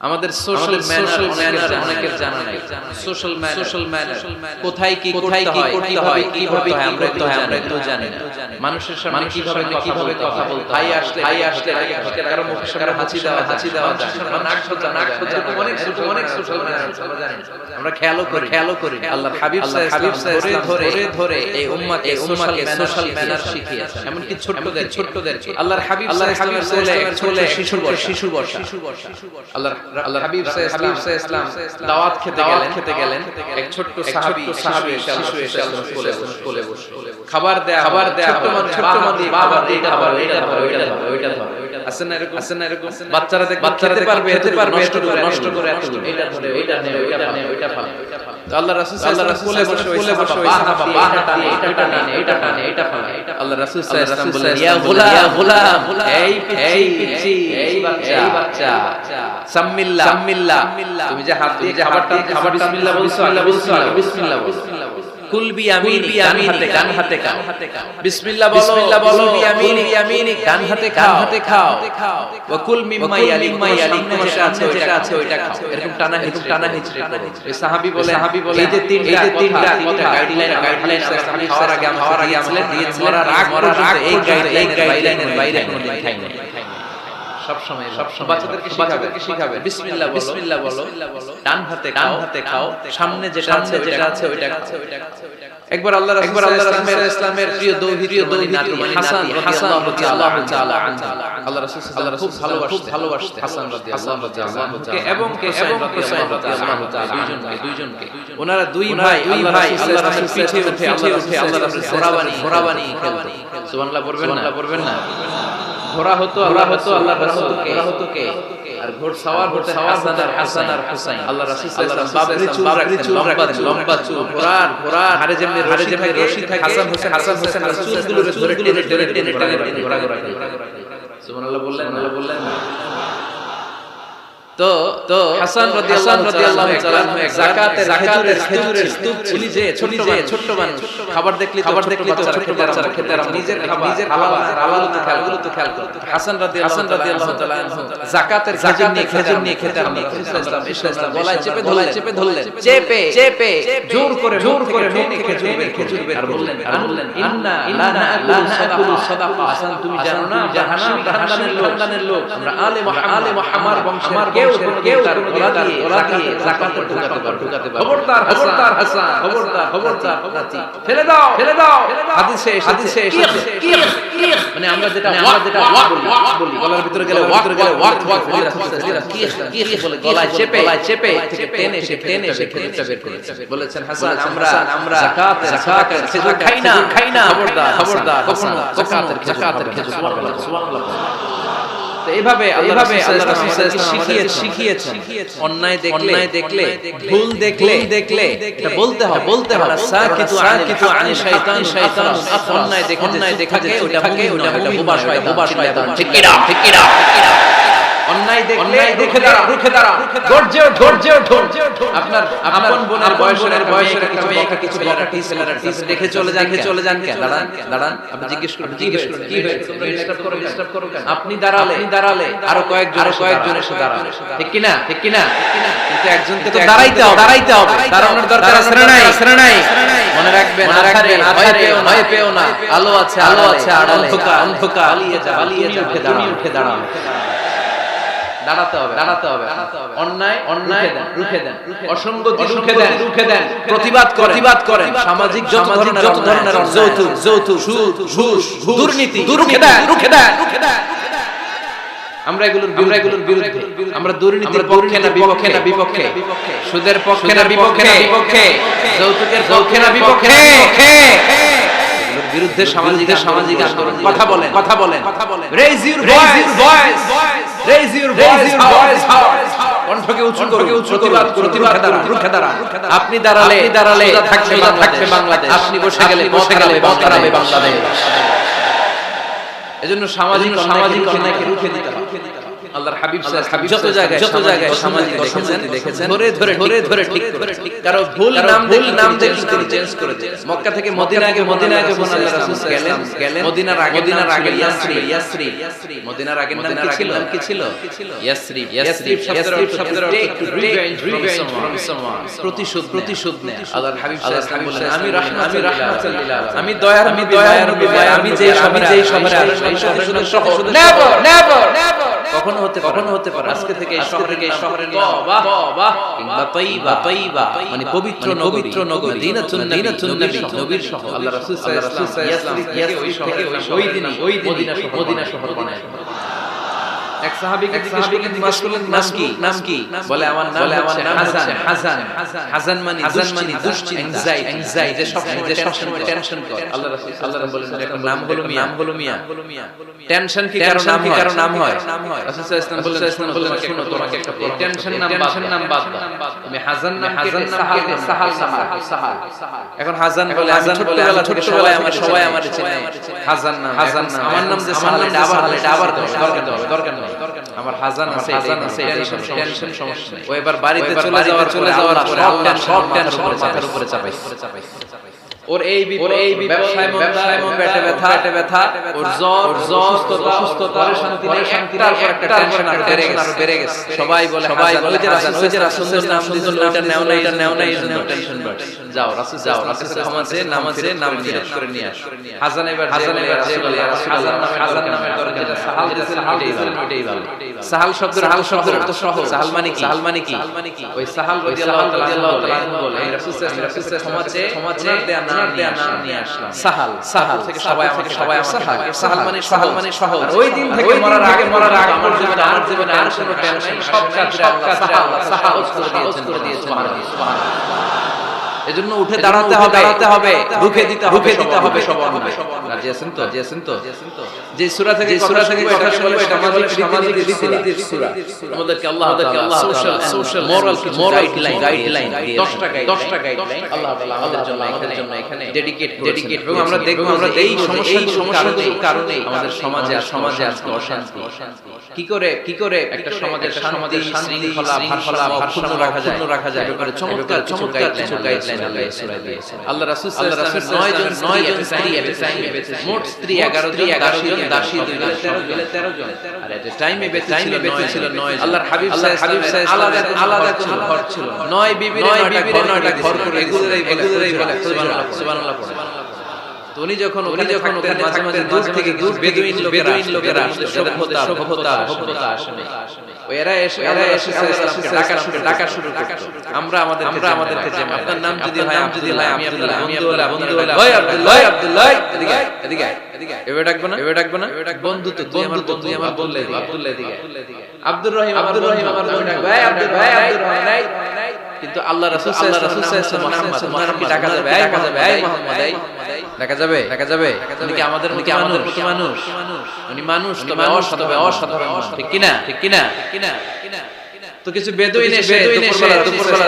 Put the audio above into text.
আমাদের social manner manner অনেকের জানা নাই সোশ্যাল ম্যানার সোশ্যাল ম্যানার কোথায় কি কোথায় কি করতে হয় কীভাবে আমরা তো আমরা তো জানি না মানুষের সামনে কীভাবে কীভাবে কথা বলতে ভাই আসলে ভাই আসলে কারও মুখের সামনে হাসি দেওয়া হাসি দেওয়া নাক সোজা নাক সোজা অনেক অনেক সোশ্যাল ম্যানার আমরা খেয়ালও করি খেয়ালও করি আল্লাহ হাবিব সাহেব হাবিব ধরে ধরে ধরে এই উম্মাকে উম্মাকে সোশ্যাল ম্যানার শিখিয়েছেন এমনকি ছোটদের ছোটদের আল্লাহর হাবিব আল্লাহর হাবিব বলে চলে শিশু বর্ষা শিশু বর্ষা আল্লাহ আল্লাহ হাবিব হাবিব ইসলাম দাওয়াত খেতে গেলেন। খেতে গেলেন। এক ছোট্ট সাহাবী সাহাবী শিশু এসে আল্লাহর কোলে কোলে বসে। খাবার দেয়া খাবার দেয়া ছোট্ট মানুষ ছোট্ট মানুষ বাবা এটা ধর এটা ধর এটা ধর ওইটা না এরকম? আছে না এরকম? বাচ্চারা দেখ বাচ্চারা পারবে খেতে পারবে নষ্ট করে নষ্ট করে এত ধরে ওইটা নে ওইটা নে ওইটা ফালে আল্লাহ রাসূল আল্লাহ রাসূল কোলে কোলে বসে বাহা বাহা টানে এটা টানে এটা টানে এটা ফালে আল্লাহ রাসূল সাল্লাল্লাহু আলাইহি ওয়াসাল্লাম বললেন ইয়া গোলাম গোলাম এই এই পিচ্চি এই বাচ্চা এই বাচ্চা। সাম্মিল্লাহ সাম্মিল্লাহ তুমি যে হাত দিয়ে খাবারটা খাবার বিসমিল্লাহ বলছো আল্লাহ বলছো। বিসমিল্লাহ বলছো। কুল বি আমিনি কান হাতে কান হাতে কান বিসমিল্লাহ বলো। বিসমিল্লাহ বলো। আমিনি আমিনি কান হাতে কান হাতে খাও ওয়া কুল মিম্মা ইয়ালিক মা ইয়ালিক যেটা আছে যেটা আছে ওইটা খাও এরকম টানা এরকম টানা হিচড়ে ওই সাহাবী বলে। সাহাবী বলে এই যে তিন এই যে তিনটা কথা গাইডলাইন গাইডলাইন সাহাবী খাওয়ার আগে আমরা খাওয়ার আগে আমলে দিয়েছিলেন মরা রাগ মরা রাগ এই গাইডলাইন গাইডলাইনের বাইরে কোনোদিন খাই না সব সময় বাচ্চাদেরকে বাচ্চাদেরকে শিখাবে। বিসমিল্লাহ বিসমিল্লাহ বলো। ডান হাতে ডান হাতে খাও। সামনে যেটা আছে যেটা আছে ওইটা আছে ওইটা একবার আল্লাহ একবার আল্লাহ রাসূলের ইসলামের প্রিয় দৌহি দৌহি হাসান হাসান রাদিয়াল্লাহু তাআলা আল্লাহ রাসূল আল্লাহ রাসূল ভালোবাসতেন। ভালোবাসতেন। হাসান রাদিয়াল্লাহু তাআলা এবং এবং হুসাইন রাদিয়াল্লাহু তাআলা দুইজনকে দুইজনকে। ওনারা দুই ভাই দুই ভাই আল্লাহ রাসূল পিছে উঠে আল্লাহ রাসূল আল্লাহ রাসূল ঘোড়াবানি ঘোড়াবানি খেলতেন সুবহানাল্লাহ পড়বেন না পড়বেন না ঘোড়া হতো আল্লাহ হতো আল্লাহ রাসূলকে হতো কে আর ঘোড় সাওয়ার হতো হাসান আর হাসান আর হুসাইন আল্লাহ রাসূল সাল্লাল্লাহু আলাইহি ওয়াসাল্লাম বাবরি চুল রাখতেন লম্বা চুল ঘোড়ার ঘোড়ার হাড়ে যেমনি হাড়ে যেমনি রশি থাকে হাসান হোসেন হাসান হোসেন আর চুলগুলো ধরে টেনে টেনে টেনে টেনে ঘোড়া ঘোড়া সুবহানাল্লাহ বললেন আল্লাহ বললেন তো তো হাসান রাদিয়াল্লাহু তাআলা যাকাতের যাকাতের খেজুরের স্তূপ ছিল যে ছোট যে ছোট মানুষ। খাবার দেখলি খাবার দেখলি তো ছোট বাচ্চারা খেতে আর নিজের খাবার নিজের হালাল হালাল তো খেয়ালগুলো তো খেয়াল করতে হাসান রাদিয়াল্লাহু হাসান রাদিয়াল্লাহু তাআলা যাকাতের খেজুর নিয়ে খেজুর নিয়ে খেতে আমি ইসলাম ইসলাম গলায় চেপে ধরলেন চেপে ধরলেন। চেপে চেপে জোর করে জোর করে মুখে খেজুর বের খেজুর বের বললেন আর বললেন ইন্না লা নাকুলু সাদাকা। হাসান তুমি জানো না জাহান্নাম জাহান্নামের লোক আমরা আলে মুহাম্মদ বংশের কেউ কেউ তার ওলা দিয়ে ওলা দিয়ে যাকাতের ঢুকাতে পারবে ঢুকাতে পারবে খবরদার খবরদার হাসান খবরদার খবরদার নাতি ফেলে দাও ফেলে দাও হাদিসে হাদিসে মানে আমরা যেটা আমরা যেটা বলি গলার ভিতরে গেলে ভিতরে গেলে ওয়াক ওয়াক কি কি বলে গলায় চেপে গলায় চেপে থেকে টেনে সে টেনে সে বের করেছে। বলেছেন হাসান আমরা আমরা যাকাত যাকাতের খাই না খাই না খবরদার খবরদার কখনো যাকাতের যাকাতের খেজুর সুবহানাল্লাহ সুবহানাল্লাহ। শিখিয়েছেন। শিখিয়েছেন। অন্যায় দেখলে দেখলে ভুল দেখলে দেখলে এটা বলতে হবে বলতে হবে। সাকিতু আনিতু আনি শাইতান শাইতান অন্যায় দেখে অন্যায় দেখে ওটা ওটা ওটা বোবা শয়তান বোবা শয়তান। ঠিক কি না ঠিক কি না অন্যায় দেখলে দাঁড়া রুখে দাঁড়া গর্জে ওঠো গর্জে ওঠো আপনার আপন বোনের বয়সের বয়সের কিছু বকা কিছু বকা টিস টিস দেখে চলে যান চলে যান কেন দাঁড়ান দাঁড়ান আপনি জিজ্ঞেস করুন জিজ্ঞেস করুন। কি হয়েছে? ডিস্টার্ব করো ডিস্টার্ব করো কেন? আপনি দাঁড়ালে দাঁড়ালে আরও কয়েকজন আরও কয়েকজন এসে দাঁড়ালে ঠিক কি না ঠিক কি না কিন্তু একজনকে তো দাঁড়াইতে হবে। দাঁড়াইতে হবে। দাঁড়ানোর দরকার আছে নাই আছে নাই মনে রাখবেন রাখবেন ভয় পেও না। ভয় পেও না। আলো আছে আলো আছে আড়ালে অন্ধকার অন্ধকার পালিয়ে যা পালিয়ে যা উঠে দাঁড়াও উঠে দাঁড়াও দাঁড়াতে হবে। দাঁড়াতে হবে। অন্যায় অন্যায় রুখে দেন অসঙ্গতি রুখে দেন রুখে দেন। প্রতিবাদ প্রতিবাদ করেন। সামাজিক যত ধরনের যত ধরনের যৌতুক যৌতুক সুদ ঘুষ দুর্নীতি রুখে দেন রুখে দেন। রুখে দেন আমরা এগুলোর আমরা এগুলোর বিরুদ্ধে। আমরা দুর্নীতির পক্ষে না বিপক্ষে। না বিপক্ষে। সুদের পক্ষে না বিপক্ষে না বিপক্ষে। যৌতুকের পক্ষে না বিপক্ষে। বিরুদ্ধে সামাজিক সামাজিক আন্দোলন কথা বলেন কথা বলেন। কথা বলেন। Raise your voice raise your voice কণ্ঠকে উঁচু করে প্রতিবাদ প্রতিবাদ দাঁড়ান রুখে দাঁড়ান। আপনি দাঁড়ালে দাঁড়ালে থাকবে থাকবে বাংলাদেশ। আপনি বসে গেলে বসে গেলে দাঁড়াবে বাংলাদেশ। এজন্য সামাজিক সামাজিক অন্যায়কে রুখে দিতে হবে। আল্লাহর হাবিব যত জায়গায় যত জায়গায় সামাজিক দেখেছেন দেখেছেন ধরে ধরে ধরে ধরে ঠিক করে কারও ভুল নাম ভুল নাম দেখে তিনি চেঞ্জ করে। মক্কা থেকে মদিনা আগে মদিনা আগে যখন আল্লাহ রাসূল গেলেন গেলেন। মদিনার আগে মদিনার আগে ইয়াসরি ইয়াসরি মদিনার আগের নাম কি ছিল? কি ছিল? ইয়াসরি ইয়াসরি শব্দের অর্থ to revenge revenge from someone প্রতিশোধ প্রতিশোধ নেয়। আল্লাহর হাবিব সাল্লাল্লাহু আলাইহি ওয়াসাল্লাম আমি রাহমাত আমি রাহমাতুল্লাহ আমি দয়ার আমি দয়ার আমি যেই শহরে যেই শহরে আসি প্রতিশোধের শহর নেভার নেভার কখনো হতে কখনো হতে পারে আজকে থেকে শহরে শহরের নাম বাহ কিংবা তাইবা তাইবা মানে পবিত্র পবিত্র নগরী দিনাতুন দিনাতুন নবী নবীর শহর। আল্লাহ রাসূল সাল্লাল্লাহু আলাইহি ওয়াসাল্লাম ইয়াসরিব থেকে ওই দিনই ওই শহর মদিনা শহর বানায়। সাহাবীকে সাহাবীকে জিজ্ঞেস করলেন নাম কি? নাম কি? বলে আমার নাম আমার নাম হাসান। হাসান। হাসান। মানে হাসান মানে দুশ্চিন্তা। যে সব যে সব সময় টেনশন করে। আল্লাহ রাসূল আল্লাহ রাসূল বলেন একটা নাম হলো মিয়া। নাম হলো মিয়া। টেনশন কি কারণ নাম কি কারণ নাম হয়? রাসূল সাল্লাল্লাহু আলাইহি ওয়াসাল্লাম বলেন শুনো তোমাকে একটা টেনশন নাম টেনশন নাম বাদ দাও। তুমি হাসান নাম হাসান নাম সাহাল সাহাল সাহাল এখন হাসান বলে হাসান বলে ছোটবেলা ছোটবেলায় আমার সবাই আমার চেনে হাসান নাম হাসান নাম আমার নাম যে সাহাল এটা আবার এটা আবার দরকার দরকার নেই আমার হাজান আছে হাজান আছে টেনশন টেনশন সমস্যা ও এবার বাড়িতে চলে যাওয়ার চলে যাওয়ার পরে আল্লাহ সব টেনশন মাথার উপরে চাপাইছে। ওর এই ওর এই ব্যবসায় ব্যবসায় মন পেটে ব্যথা পেটে ব্যথা ওর জ্বর জ্বর অসুস্থতা শান্তি নেই শান্তি তার একটা টেনশন আর বেড়ে গেছে। বেড়ে গেছে। সবাই বলে সবাই বলে যে রাসূল ওই যে রাসূল নাম দিছিল ওইটা নেও না এটা নেও না এই জন্য টেনশন বাড়ছে যাও রাসূল যাও রাসূল ক্ষমা নামাজে নাম নিয়ে করে নিয়ে আস হাজান এবার হাজান এবার যে বলে হাজান নামে হাজান নামে দরকার সাহাল দিছিল ওইটাই ভালো। সাহাল শব্দের হাল শব্দের অর্থ সহজ। সাহাল মানে কি? সাহাল মানে কি? ওই সাহাল রাদিয়াল্লাহু তাআলা বলে রাসূল রাসূল ক্ষমা চেয়ে ক্ষমা চেয়ে দেয়া না দেয়া না নিয়ে আসলাম সাহাল সাহাল থেকে সবাই আমাকে সবাই সাহাল সাহাল মানে সাহাল মানে সহজ ওই দিন থেকে মরার আগে মরার আগে আমার জীবনে আমার জীবনে আর কোনো টেনশন সব কাজে আল্লাহ সাহাল সাহাল করে দিয়েছেন সুবহানাল্লাহ এজন্য উঠে দাঁড়াতে হবে দাঁড়াতে হবে রুখে দিতে হবে দিতে হবে সব হবে রাজি আছেন তো? রাজি আছেন তো? যে সূরা থেকে সূরা থেকে কথা শুনব এটা আমাদের সামাজিক রীতিনীতির সূরা। আমাদেরকে আল্লাহ আমাদেরকে আল্লাহ social social moral moral guideline 10টা গাইড 10টা গাইডলাইন আল্লাহ তাআলা আমাদের জন্য আমাদের জন্য এখানে ডেডিকেট ডেডিকেট এবং আমরা দেখব আমরা এই সমস্যা এই সমস্যাগুলোর কারণে আমাদের সমাজে আর সমাজে আজকে অশান্তি কি করে কি করে? একটা সমাজের সমাজের শান্তি শৃঙ্খলা ভারসাম্য ভারসাম্য রাখা যায় রাখা যায়। এবারে চমৎকার চমৎকার কিছু গাইডলাইন আল্লাহ সূরা দিয়েছেন আল্লাহ রাসূল সাল্লাল্লাহু আলাইহি ওয়াসাল্লাম 9 জন 9 জন স্ত্রী এট টাইমে মোট স্ত্রী 11 জন 11 জন দাসী 13 জন। আর এট টাইমে বেঁচে টাইমে বেঁচে ছিল 9 আল্লাহর হাবিব হাবিব আলাদা আলাদা কোন ঘর ছিল 9 বিবির 9টা ঘর করে বলে সুবহানাল্লাহ সুবহানাল্লাহ উনি যখন উনি যখন ওখানে মাঝে মাঝে দূর থেকে দূর বেদুইন বেদুইন লোকেরা সভ্যতা সভ্যতা সভ্যতা আসে এরা এসে এরা এসে ডাকা শুরু ডাকা শুরু আমরা আমাদের আমরা আমাদেরকে যে আপনার নাম যদি হয় নাম যদি হয় আমি আব্দুল্লাহ আমি আব্দুল্লাহ বন্ধু হলাম আব্দুল্লাহ আব্দুল্লাহ এদিকে এদিকে এদিকে এভাবে ডাকবো না? এভাবে ডাকবো না? বন্ধু তো বন্ধু তুই আমার বললে আব্দুল্লাহ এদিকে আব্দুর রহিম আব্দুর রহিম আমার বন্ধু ভাই আব্দুল ভাই আব্দুর রহিম। কিন্তু আল্লাহ রাসূল আল্লাহ রাসূল সাল্লাল্লাহু আলাইহি কি ডাকা যাবে? ডাকা যাবে এই মোহাম্মদ এই দেখা যাবে? দেখা যাবে। উনি কি আমাদের উনি কি আমাদের মতো মানুষ? উনি মানুষ। তবে অসাধারণ অসাধারণ ঠিক কিনা? ঠিক কিনা? ঠিক কিনা তো কিছু বেদুইন এসে দুপুরবেলা দুপুরবেলা